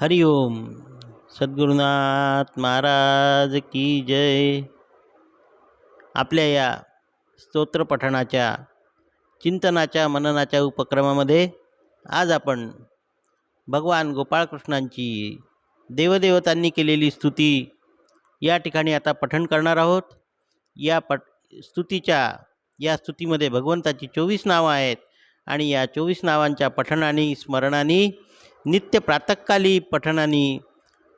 हरिओम सद्गुरुनाथ महाराज की जय। आपल्या या स्तोत्रपठणाच्या चिंतनाच्या मननाच्या उपक्रमामध्ये आज आपण भगवान गोपाळकृष्णांची देवदेवतांनी केलेली स्तुती या ठिकाणी आता पठण करणार आहोत. या पट स्तुतीच्या या स्तुतीमध्ये भगवंताची चोवीस नावं आहेत आणि या चोवीस नावांच्या पठणाने स्मरणाने नित्य प्रातःकाली पठणाने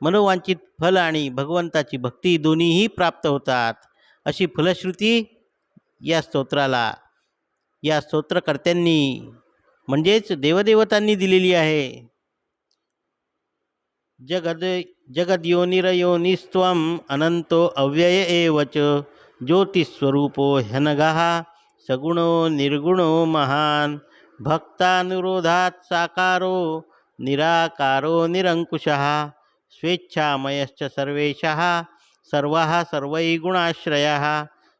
मनोवांचित फल आणि भगवंताची भक्ती दोन्हीही प्राप्त होतात. अशी फलश्रुती या स्तोत्राला या स्तोत्रकर्त्यांनी म्हणजेच देवदेवतांनी दिलेली आहे. जगद जगद्योनिरयोनिस्त्वम् अनंतो अव्यय एव च ज्योतिस्वरूपो ह्यनगः सगुणो निर्गुणो महान भक्तानुरोधात साकारो निराकारो निरङ्कुशः स्वेच्छामयश्च सर्वेश सर्व सर्वै गुणाश्रय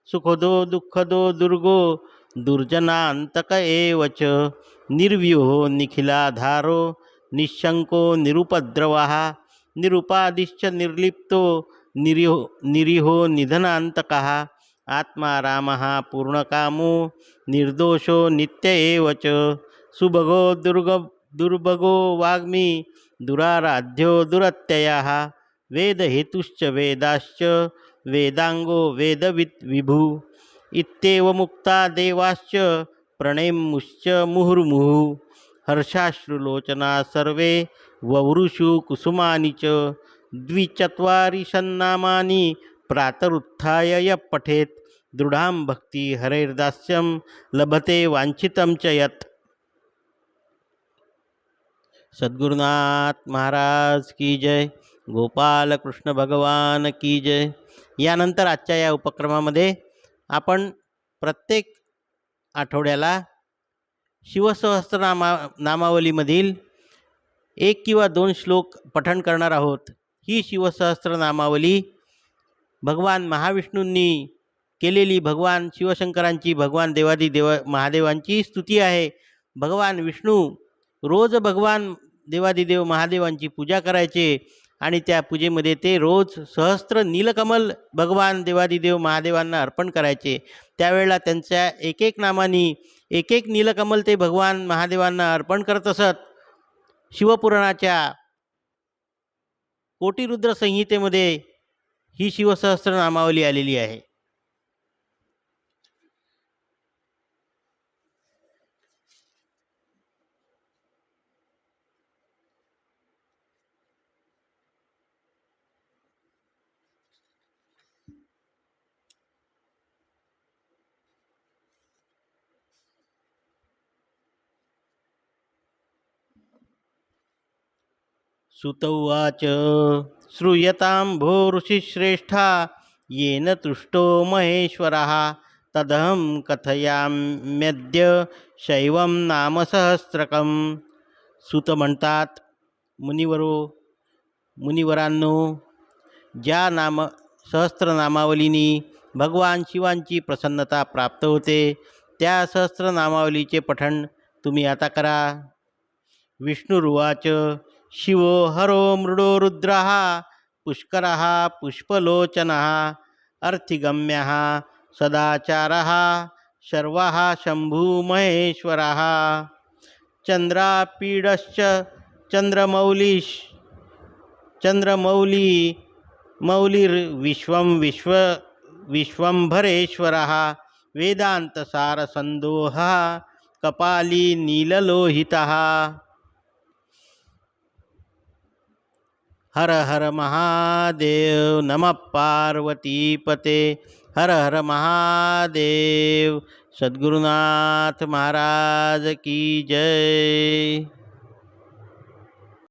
सुखदो दुःखदो दुर्गो दुर्जनान्तक एव च निर्व्यूहो निखिलाधारो निःशङ्को निरुपद्रवः निरुपादिश्च निर्लिप्तो निरिहो निरिहो निधनान्तकः आत्मा रामः पूर्णकामो निर्दोषो नित्य एव च सुभगो दुर्ग दुर्भगो वाग्मी दुराराध्यो दुरत्ययः वेदहेतुश्च वेदाश्च वेदाङ्गो वेदवित् विभु इत्येवमुक्ता देवाश्च प्रणेमुश्च मुहुर्मुहुः। हर्षाश्रुलोचना सर्वे ववृषु कुसुमानि च। द्विचत्वारिशन्नामानि प्रातरुत्थाय य पठेत्। दृढां भक्ति हरेर्दास्यं लभते वाञ्छितं च यत्। सद्गुरुनाथ महाराज की जय गोपाल कृष्ण भगवान की जय. यानंतर आजच्या या उपक्रमामध्ये आपण प्रत्येक आठवड्याला शिवसहस्रनामा नामावलीमधील एक किंवा दोन श्लोक पठण करणार आहोत. ही शिवसहस्रनामावली भगवान महाविष्णूंनी केलेली भगवान शिवशंकरांची भगवान देवादी देव महादेवांची स्तुती आहे. भगवान विष्णू रोज भगवान देवादिदेव महादेवांची पूजा करायचे आणि त्या पूजेमध्ये ते रोज सहस्त्र नीलकमल भगवान देवादिदेव महादेवांना अर्पण करायचे. त्यावेळेला त्यांच्या एक एक नामानी एक एक नीलकमल ते भगवान महादेवांना अर्पण करत असत. शिवपुराणाच्या कोटिरुद्र संहितेमध्ये ही शिवसहस्त्र नामावली आलेली आहे. सुत उवाच श्रूयतां भो ऋषिश्रेष्ठा येन तुष्टो महेश्वरः। तदहं कथयाम्यद्य शैवं नाम सहस्रकं सुत म्हणतात मुनिवरो मुनिवरांनो ज्या नाम सहस्त्रनामावलीनी भगवान शिवांची प्रसन्नता प्राप्त होते त्या सहस्त्रनामावलीचे पठण तुम्ही आता करा। विष्णुरुवाच। शिवो हरो मृडो रुद्रः पुष्करः पुष्पलोचनः अर्थिगम्यः सदाचारः शर्वः शम्भुमहेश्वरः। चन्द्रापीडश्च चंद्रमौलीश चन्द्रमौली मौलिर्विश्वं विश्व विश्वम्भरेश्वरः वेदान्तसारसन्दोहः कपाली नीललोहिता हर हर महादेव नमः पार्वतीपते हर हर महादेव सद्गुरुनाथ महाराज की जय।